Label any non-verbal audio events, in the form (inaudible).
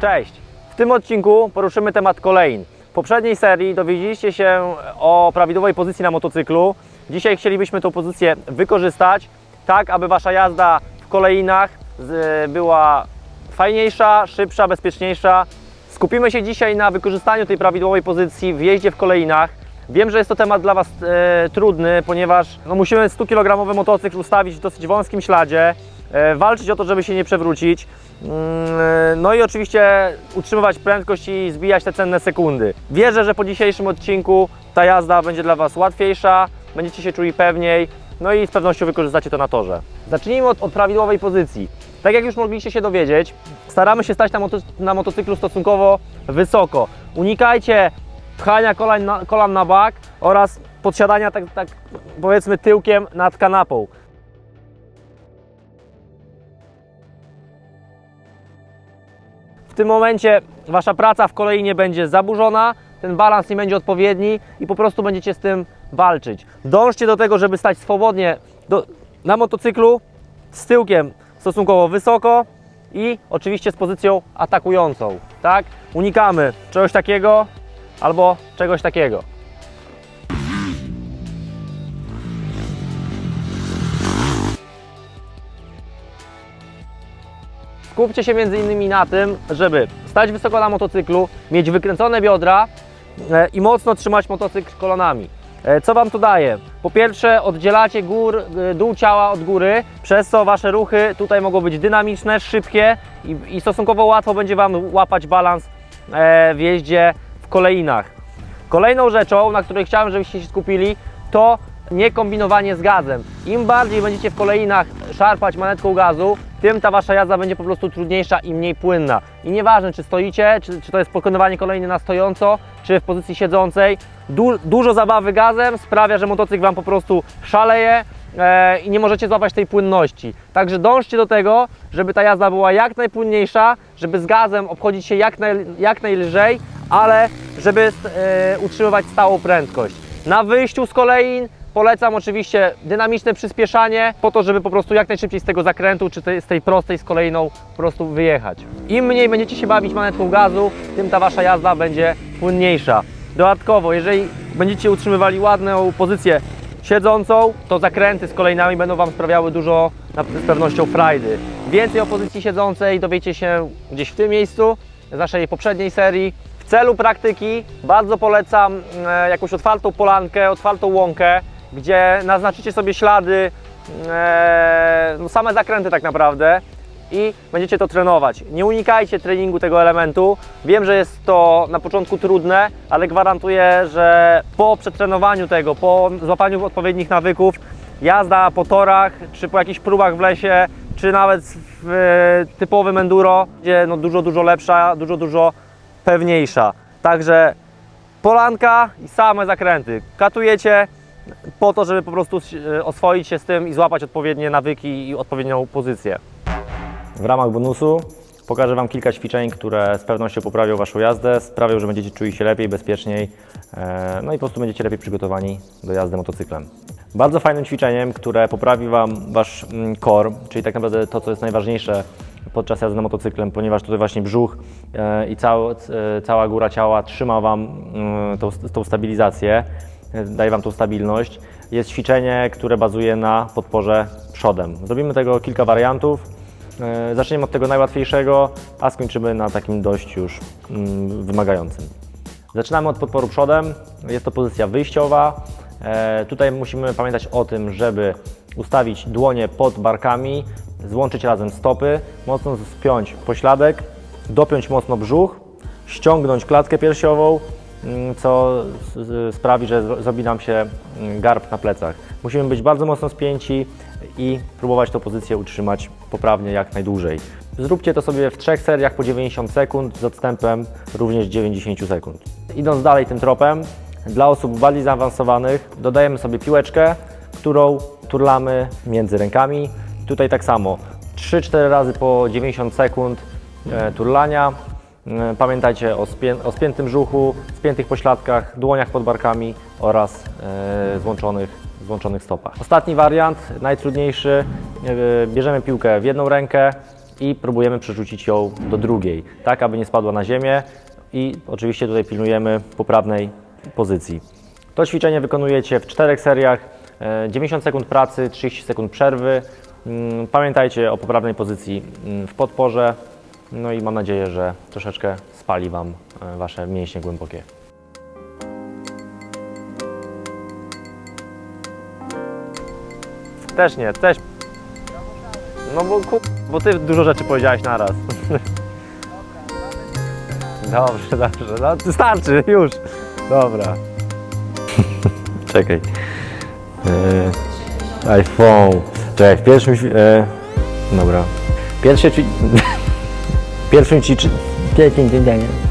Cześć! W tym odcinku poruszymy temat kolejn. W poprzedniej serii dowiedzieliście się o prawidłowej pozycji na motocyklu. Dzisiaj chcielibyśmy tą pozycję wykorzystać tak, aby Wasza jazda w kolejnach była fajniejsza, szybsza, bezpieczniejsza. Skupimy się dzisiaj na wykorzystaniu tej prawidłowej pozycji w jeździe w kolejnach. Wiem, że jest to temat dla Was e, trudny, ponieważ no, musimy 100-kilogramowy motocykl ustawić w dosyć wąskim śladzie, walczyć o to, żeby się nie przewrócić. Mm, e, No i oczywiście utrzymywać prędkość i zbijać te cenne sekundy. Wierzę, że po dzisiejszym odcinku ta jazda będzie dla Was łatwiejsza, będziecie się czuli pewniej, no i z pewnością wykorzystacie to na torze. Zacznijmy od, od prawidłowej pozycji. Tak jak już mogliście się dowiedzieć, staramy się stać na, na motocyklu stosunkowo wysoko. Unikajcie pchania kolan na, kolan na bak oraz podsiadania tak, tak powiedzmy tyłkiem nad kanapą. Tym momencie Wasza praca w kolei nie będzie zaburzona, ten balans nie będzie odpowiedni i po prostu będziecie z tym walczyć. Dążcie do tego, żeby stać swobodnie do, na motocyklu z tyłkiem stosunkowo wysoko i oczywiście z pozycją atakującą. Tak? Unikamy czegoś takiego albo czegoś takiego. Skupcie się między innymi na tym, żeby stać wysoko na motocyklu, mieć wykręcone biodra e, i mocno trzymać motocykl kolanami. E, Co Wam to daje? Po pierwsze oddzielacie gór, e, dół ciała od góry, przez co Wasze ruchy tutaj mogą być dynamiczne, szybkie i, i stosunkowo łatwo będzie Wam łapać balans w jeździe w kolejnach. Kolejną rzeczą, na której chciałem, żebyście się skupili, to nie kombinowanie z gazem. Im bardziej będziecie w kolejnach szarpać manetką gazu, tym ta wasza jazda będzie po prostu trudniejsza i mniej płynna. I nieważne, czy stoicie, czy, czy to jest pokonywanie kolejny na stojąco, czy w pozycji siedzącej, du, dużo zabawy gazem sprawia, że motocykl wam po prostu szaleje e, i nie możecie złapać tej płynności. Także dążcie do tego, żeby ta jazda była jak najpłynniejsza, żeby z gazem obchodzić się jak, naj, jak najlżej, ale żeby e, utrzymywać stałą prędkość. Na wyjściu z kolei polecam oczywiście dynamiczne przyspieszanie po to, żeby po prostu jak najszybciej z tego zakrętu czy z tej prostej z kolejną po prostu wyjechać. Im mniej będziecie się bawić manetką gazu, tym ta wasza jazda będzie płynniejsza. Dodatkowo, jeżeli będziecie utrzymywali ładną pozycję siedzącą, to zakręty z kolejnami będą Wam sprawiały dużo z pewnością frajdy. Więcej o pozycji siedzącej dowiecie się gdzieś w tym miejscu z naszej poprzedniej serii. W celu praktyki bardzo polecam e, jakąś otwartą polankę, otwartą łąkę, gdzie naznaczycie sobie ślady, e, no same zakręty tak naprawdę i będziecie to trenować. Nie unikajcie treningu tego elementu. Wiem, że jest to na początku trudne, ale gwarantuję, że po przetrenowaniu tego, po złapaniu odpowiednich nawyków, jazda po torach, czy po jakichś próbach w lesie, czy nawet w e, typowym enduro, będzie no dużo, dużo lepsza, dużo, dużo pewniejsza. Także polanka i same zakręty. Katujecie po to, żeby po prostu e, oswoić się z tym i złapać odpowiednie nawyki i odpowiednią pozycję. W ramach bonusu pokażę Wam kilka ćwiczeń, które z pewnością poprawią Waszą jazdę, sprawią, że będziecie czuli się lepiej, bezpieczniej, e, no i po prostu będziecie lepiej przygotowani do jazdy motocyklem. Bardzo fajnym ćwiczeniem, które poprawi Wam Wasz mm, core, czyli tak naprawdę to, co jest najważniejsze podczas jazdy na motocyklem, ponieważ tutaj właśnie brzuch e, i cał, cała góra ciała trzyma Wam mm, tą, tą stabilizację, daje Wam tą stabilność. Jest ćwiczenie, które bazuje na podporze przodem. Zrobimy tego kilka wariantów. E, Zaczniemy od tego najłatwiejszego, a skończymy na takim dość już mm, wymagającym. Zaczynamy od podporu przodem. Jest to pozycja wyjściowa. E, Tutaj musimy pamiętać o tym, żeby ustawić dłonie pod barkami, złączyć razem stopy, mocno spiąć pośladek, dopiąć mocno brzuch, ściągnąć klatkę piersiową, co s- s- sprawi, że zro- zrobi nam się mm, garb na plecach. Musimy być bardzo mocno spięci i próbować tę pozycję utrzymać poprawnie jak najdłużej. Zróbcie to sobie w trzech seriach po 90 sekund z odstępem również 90 sekund. Idąc dalej tym tropem, dla osób bardziej zaawansowanych dodajemy sobie piłeczkę, którą turlamy między rękami. Tutaj tak samo 3-4 razy po 90 sekund e, turlania. E, Pamiętajcie o, spię, o spiętym brzuchu, spiętych pośladkach, dłoniach pod barkami oraz e, złączonych, złączonych stopach. Ostatni wariant, najtrudniejszy. E, Bierzemy piłkę w jedną rękę, i próbujemy przerzucić ją do drugiej, tak aby nie spadła na ziemię i oczywiście tutaj pilnujemy poprawnej pozycji. To ćwiczenie wykonujecie w czterech seriach, e, 90 sekund pracy, 30 sekund przerwy. Mm, Pamiętajcie o poprawnej pozycji mm, w podporze, no i mam nadzieję, że troszeczkę spali Wam e, Wasze mięśnie głębokie. Też nie, też. No bo, ku... bo Ty dużo rzeczy powiedziałeś naraz. (laughs) Dobrze, dobrze, no starczy, już. Dobra. (laughs) Czekaj. E, iPhone. Czekaj, w pierwszym... E, dobra. Pierwsze (laughs) 别的顺序只别的给点点